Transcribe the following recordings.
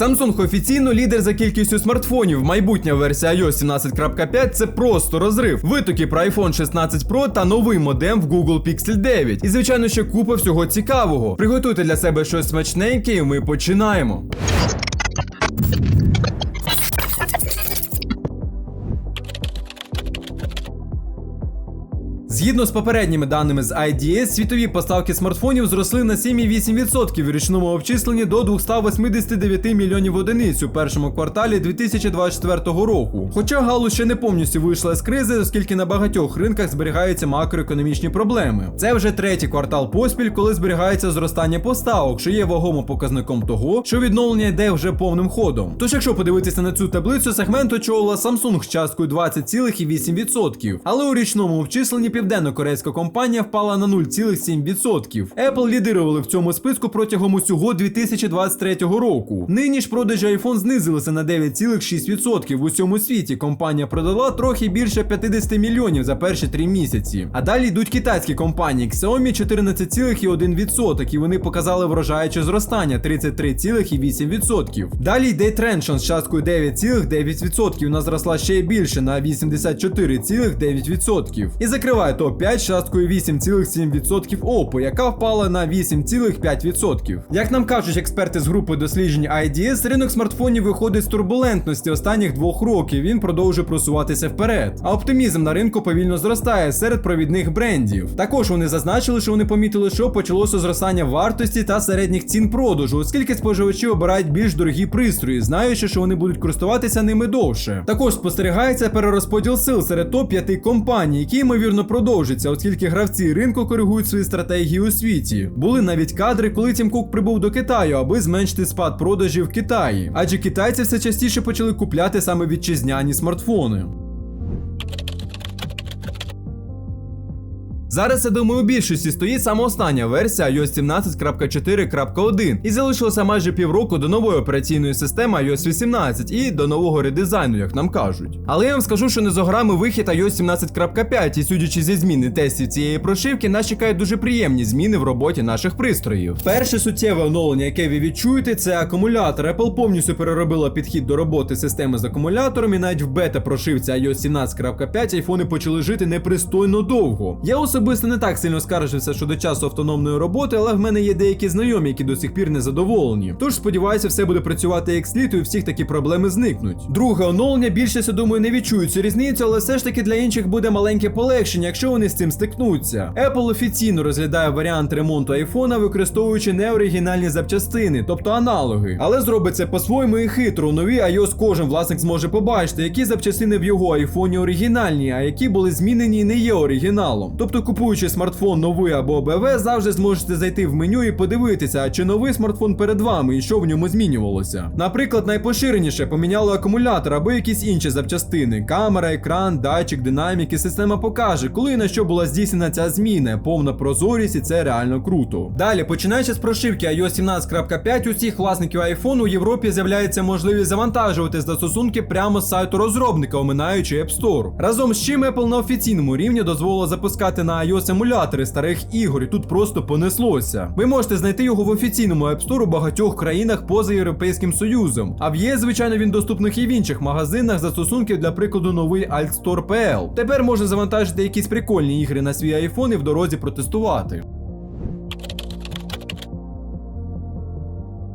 Samsung офіційно лідер за кількістю смартфонів. Майбутня версія iOS 17.5 це просто розрив. Витоки про iPhone 16 Pro та новий модем в Google Pixel 9. І звичайно, ще купа всього цікавого. Приготуйте для себе щось смачненьке, і ми починаємо. Згідно з попередніми даними з IDS, світові поставки смартфонів зросли на 7,8% в річному обчисленні до 289 мільйонів одиниць у першому кварталі 2024 року. Хоча галузь ще не повністю вийшла з кризи, оскільки на багатьох ринках зберігаються макроекономічні проблеми. Це вже третій квартал поспіль, коли зберігається зростання поставок, що є вагомим показником того, що відновлення йде вже повним ходом. Тож, якщо подивитися на цю таблицю, сегмент очолила Samsung з часткою 20,8%, але у річному обчисленні південно-корейська компанія впала на 0,7%. Apple лідирували в цьому списку протягом усього 2023 року. Нині ж продажі iPhone знизилися на 9,6% в усьому світі. Компанія продала трохи більше 50 мільйонів за перші три місяці. А далі йдуть китайські компанії Xiaomi 14,1%, і вони показали вражаюче зростання 33,8%. Далі йде Trenchon з часткою 9,9%. Вона зросла ще більше на 84,9%. І закриває топ-5 з часткою 8,7% Oppo, яка впала на 8,5%. Як нам кажуть експерти з групи досліджень IDS, ринок смартфонів виходить з турбулентності останніх двох років. Він продовжує просуватися вперед. А оптимізм на ринку повільно зростає серед провідних брендів. Також вони зазначили, що вони помітили, що почалося зростання вартості та середніх цін продажу, оскільки споживачі обирають більш дорогі пристрої, знаючи, що вони будуть користуватися ними довше. Також спостерігається перерозподіл сил серед топ 5 компаній, які ймовірно продовжиться, оскільки гравці ринку коригують свої стратегії у світі. Були навіть кадри, коли Тім Кук прибув до Китаю, аби зменшити спад продажів в Китаї. Адже китайці все частіше почали купляти саме вітчизняні смартфони. Зараз, я думаю, у більшості стоїть саме остання версія iOS 17.4.1 і залишилося майже півроку до нової операційної системи iOS 18 і до нового редизайну, як нам кажуть. Але я вам скажу, що не за горами вихід iOS 17.5, і судячи зі зміни тестів цієї прошивки, нас чекають дуже приємні зміни в роботі наших пристроїв. Перше суттєве оновлення, яке ви відчуєте, це акумулятор. Apple повністю переробила підхід до роботи системи з акумулятором, і навіть в бета-прошивці iOS 17.5 айфони почали жити непристойно довго. Я особисто не так сильно скаржився щодо часу автономної роботи, але в мене є деякі знайомі, які до сих пір не задоволені. Тож сподіваюся, все буде працювати як слід, і всіх такі проблеми зникнуть. Друге оновлення більшість, я думаю, не відчують цю різницю, але все ж таки для інших буде маленьке полегшення, якщо вони з цим стикнуться. Apple офіційно розглядає варіант ремонту айфона, використовуючи неоригінальні запчастини, тобто аналоги. Але зробить це по-своєму і хитро. У новій iOS кожен власник зможе побачити, які запчастини в його айфоні оригінальні, а які були змінені і не є оригіналом. Тобто, купуючи смартфон новий або БВ, завжди зможете зайти в меню і подивитися, чи новий смартфон перед вами і що в ньому змінювалося. Наприклад, найпоширеніше поміняли акумулятор або якісь інші запчастини: камера, екран, датчик, динамік і система покаже, коли і на що була здійснена ця зміна, повна прозорість, і це реально круто. Далі, починаючи з прошивки iOS 17.5, у всіх власників iPhone у Європі з'являється можливість завантажувати застосунки прямо з сайту розробника, оминаючи App Store. Разом з чим Apple на офіційному рівні дозволила запускати на iOS емулятори старих ігор, і тут просто понеслося. Ви можете знайти його в офіційному App Store у багатьох країнах поза Європейським Союзом. А в ЄС, звичайно, він доступних і в інших магазинах застосунків для прикладу новий AltStore.pl. Тепер можна завантажити якісь прикольні ігри на свій iPhone і в дорозі протестувати.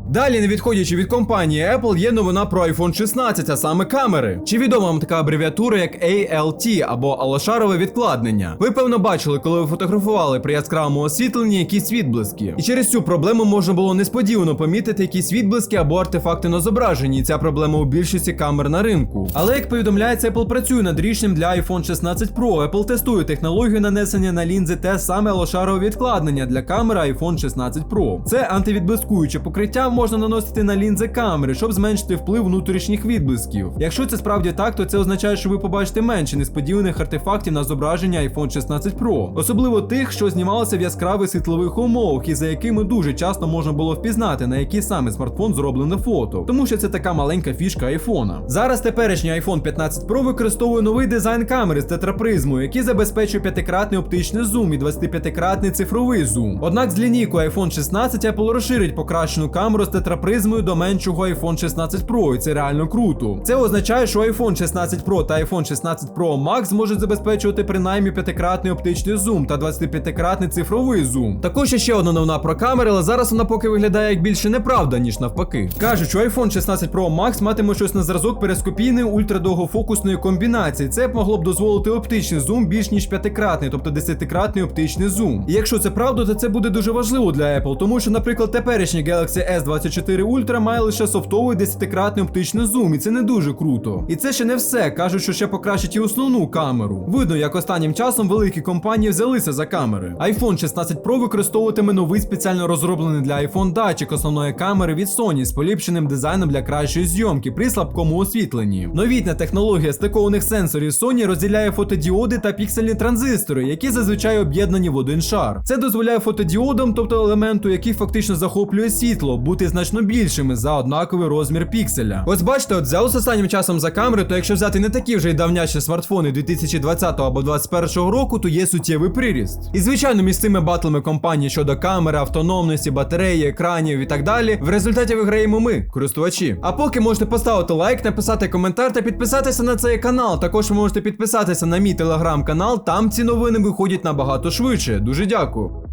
Далі, не відходячи від компанії Apple, є новина про iPhone 16, а саме камери. Чи відома вам така абревіатура, як ALT або алошарове відкладнення? Ви певно бачили, коли ви фотографували при яскравому освітленні якісь відблиски. І через цю проблему можна було несподівано помітити якісь відблиски або артефакти на зображенні. І ця проблема у більшості камер на ринку. Але як повідомляється, Apple працює над рішенням для iPhone 16 Pro. Apple тестує технологію нанесення на лінзи те саме алошарове відкладення для камери iPhone 16 Pro. Це антивідблискуюче покриття можна наносити на лінзи камери, щоб зменшити вплив внутрішніх відблисків. Якщо це справді так, то це означає, що ви побачите менше несподіваних артефактів на зображення iPhone 16 Pro, особливо тих, що знімалися в яскравих світлових умовах, і за якими дуже часто можна було впізнати, на який саме смартфон зроблене фото, тому що це така маленька фішка айфона. Зараз теперішній iPhone 15 Pro використовує новий дизайн камери з тетрапризмою, який забезпечує п'ятикратний оптичний зум і 25-кратний цифровий зум. Однак з лінійкою iPhone 16 Apple розширить покращену камеру з тетрапризмою до меншого iPhone 16 Pro, і це реально круто. Це означає, що iPhone 16 Pro та iPhone 16 Pro Max зможуть забезпечувати принаймні п'ятикратний оптичний зум та 25-кратний цифровий зум. Також ще одна новина про камери, але зараз вона поки виглядає як більше неправда, ніж навпаки. Кажуть, що iPhone 16 Pro Max матиме щось на зразок перископійної ультрадовгофокусної комбінації. Це б могло б дозволити оптичний зум більш ніж п'ятикратний, тобто десятикратний оптичний зум. І якщо це правда, то це буде дуже важливо для Apple, тому що, наприклад, теперішній Galaxy S24 Ultra має лише софтовий десятикратний оптичний зум, і це не дуже круто. І це ще не все. кажуть, що ще покращить і основну камеру. Видно, як останнім часом великі компанії взялися за камери. iPhone 16 Pro використовуватиме новий спеціально розроблений для iPhone датчик основної камери від Sony з поліпшеним дизайном для кращої зйомки при слабкому освітленні. Новітня технологія стикованих сенсорів Sony розділяє фотодіоди та піксельні транзистори, які зазвичай об'єднані в один шар. Це дозволяє фотодіодам, тобто елементу, який фактично захоплює світло, бути значно більшими за однаковий розмір пікселя. Ось бачите, от з останнім часом за камери, то якщо взяти не такі вже й давнячі смартфони 2020 або 2021 року, то є суттєвий приріст. І звичайно, між цими батлами компаній щодо камери, автономності, батареї, екранів і так далі, в результаті виграємо ми, користувачі. А поки можете поставити лайк, написати коментар та підписатися на цей канал. Також ви можете підписатися на мій телеграм-канал, там ці новини виходять набагато швидше. Дуже дякую.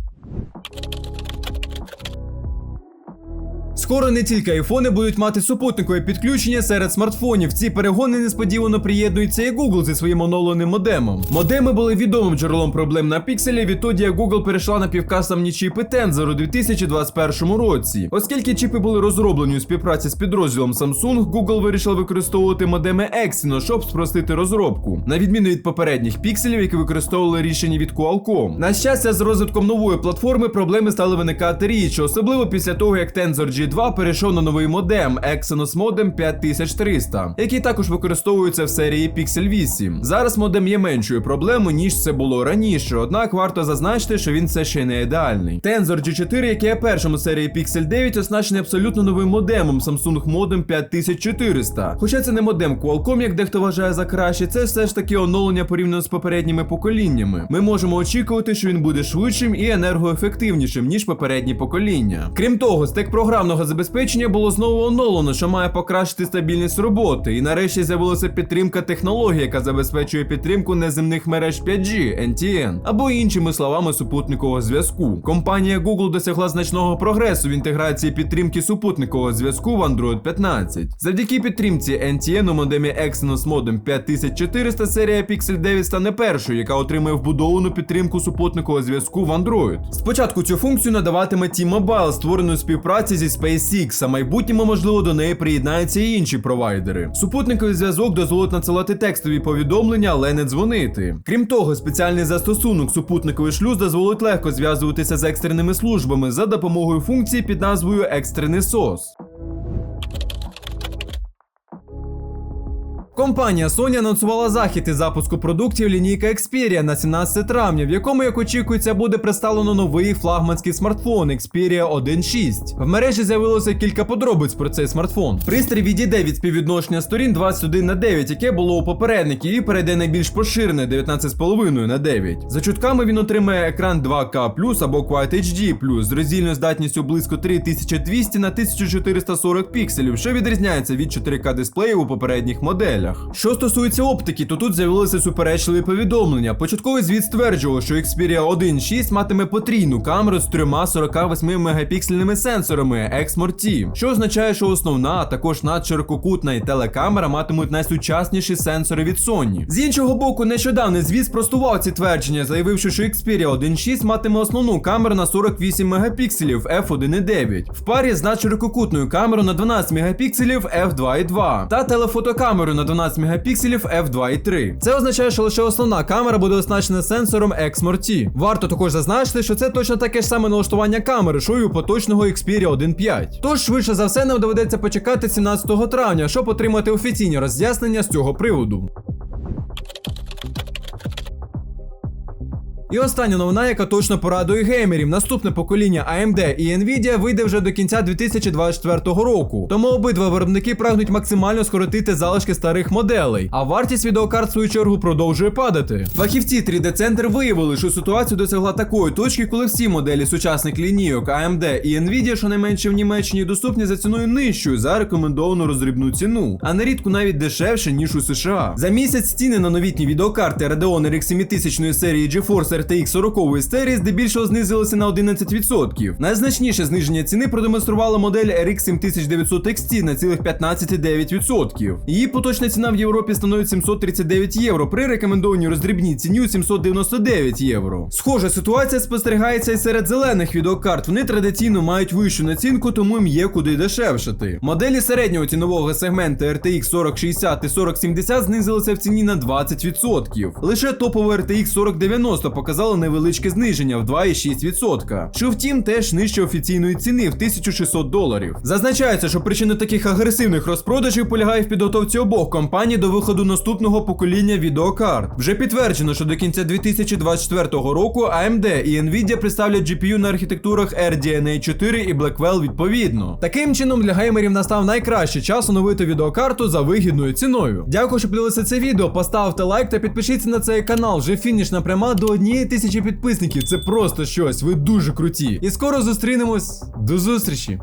Скоро не тільки айфони будуть мати супутникове підключення серед смартфонів. Ці перегони несподівано приєднується і Google зі своїм оновленим модемом. Модеми були відомим джерелом проблем на пікселі відтоді, як Google перейшла на півкасамні чіпи Tensor у 2021 році. Оскільки чіпи були розроблені у співпраці з підрозділом Samsung, Google вирішила використовувати модеми Exynos, щоб спростити розробку, на відміну від попередніх пікселів, які використовували рішення від Qualcomm. На щастя, з розвитком нової платформи проблеми стали виникати рідше, особливо після того, як Tensor G2 перейшов на новий модем Exynos Modem 5300, який також використовується в серії Pixel 8. Зараз модем є меншою проблемою, ніж це було раніше, однак варто зазначити, що він все ще не ідеальний. Tensor G4, який є першим у серії Pixel 9, оснащений абсолютно новим модемом Samsung Modem 5400. Хоча це не модем Qualcomm, як дехто вважає за краще, це все ж таки оновлення порівняно з попередніми поколіннями. Ми можемо очікувати, що він буде швидшим і енергоефективнішим, ніж попередні покоління. Крім того, стек програмного забезпечення було знову оновлено, що має покращити стабільність роботи. І нарешті з'явилася підтримка технології, яка забезпечує підтримку неземних мереж 5G, NTN, або іншими словами супутникового зв'язку. Компанія Google досягла значного прогресу в інтеграції підтримки супутникового зв'язку в Android 15. Завдяки підтримці NTN у модемі Exynos Modem 5400 серія Pixel 9 стане першою, яка отримає вбудовану підтримку супутникового зв'язку в Android. Спочатку цю функцію надаватиме T-Mobile, створену у співпраці зі SpaceX, а майбутньому, можливо, до неї приєднаються і інші провайдери. Супутниковий зв'язок дозволить надсилати текстові повідомлення, але не дзвонити. Крім того, спеціальний застосунок супутниковий шлюз дозволить легко зв'язуватися з екстреними службами за допомогою функції під назвою Екстрений SOS. Компанія Sony анонсувала захід із запуску продуктів лінійка Xperia на 17 травня, в якому, як очікується, буде представлено новий флагманський смартфон Xperia 1.6. В мережі з'явилося кілька подробиць про цей смартфон. Пристрій відійде від співвідношення сторін 21 на 9, яке було у попередників, і перейде найбільш поширене 19,5 на 9. За чутками він отримає екран 2К або Quad HD з роздільною здатністю близько 3200 на 1440 пікселів, що відрізняється від 4К дисплеїв у попередніх моделях. Що стосується оптики, то тут з'явилися суперечливі повідомлення. Початковий звіт стверджував, що Xperia 1.6 матиме потрійну камеру з трьома 48 мегапіксельними сенсорами Exmor-T, що означає, що основна, а також надширококутна і телекамера матимуть найсучасніші сенсори від Sony. З іншого боку, нещодавний звіт спростував ці твердження, заявивши, що Xperia 1.6 матиме основну камеру на 48 мегапікселів f1.9, в парі з надширококутною камерою на 12 мегапікселів f2.2 та телефотокамерою на 12 мегапікселів f2.3. Це означає, що лише основна камера буде оснащена сенсором Exmor-T. Варто також зазначити, що це точно таке ж саме налаштування камери, що й у поточного Xperia 1.5. Тож швидше за все нам доведеться почекати 17 травня, щоб отримати офіційні роз'яснення з цього приводу. І остання новина, яка точно порадує геймерів. Наступне покоління AMD і Nvidia вийде вже до кінця 2024 року. Тому обидва виробники прагнуть максимально скоротити залишки старих моделей, а вартість відеокарт в свою чергу продовжує падати. Фахівці 3D Center виявили, що ситуація досягла такої точки, коли всі моделі сучасних лінійок AMD і Nvidia, щонайменше в Німеччині, доступні за ціною нижчою за рекомендовану роздрібну ціну, а нерідко навіть дешевше ніж у США. За місяць ціни на новітні відеокарти Radeon RX 7000 серії GeForce RTX 40 серії здебільшого знизилися на 11%. Найзначніше зниження ціни продемонструвала модель RX 7900 XT на цілих 15,9%. Її поточна ціна в Європі становить 739 євро при рекомендованій роздрібній ціні у 799 євро. Схожа ситуація спостерігається і серед зелених відеокарт. Вони традиційно мають вищу націнку, тому їм є куди дешевшати. Моделі середнього цінового сегменту RTX 4060 і 4070 знизилися в ціні на 20%. Лише топове RTX 4090 показало невеличке зниження в 2,6%, що втім теж нижче офіційної ціни в 1600 доларів. Зазначається, що причина таких агресивних розпродажів полягає в підготовці обох компаній до виходу наступного покоління відеокарт. Вже підтверджено, що до кінця 2024 року AMD і Nvidia представлять GPU на архітектурах RDNA 4 і Blackwell відповідно. Таким чином для геймерів настав найкращий час оновити відеокарту за вигідною ціною. Дякую, що подивилися це відео. Поставте лайк та підпишіться на цей канал. Вже фінішна пряма до однієї тисячі підписників. Це просто щось. Ви дуже круті. І скоро зустрінемось. До зустрічі!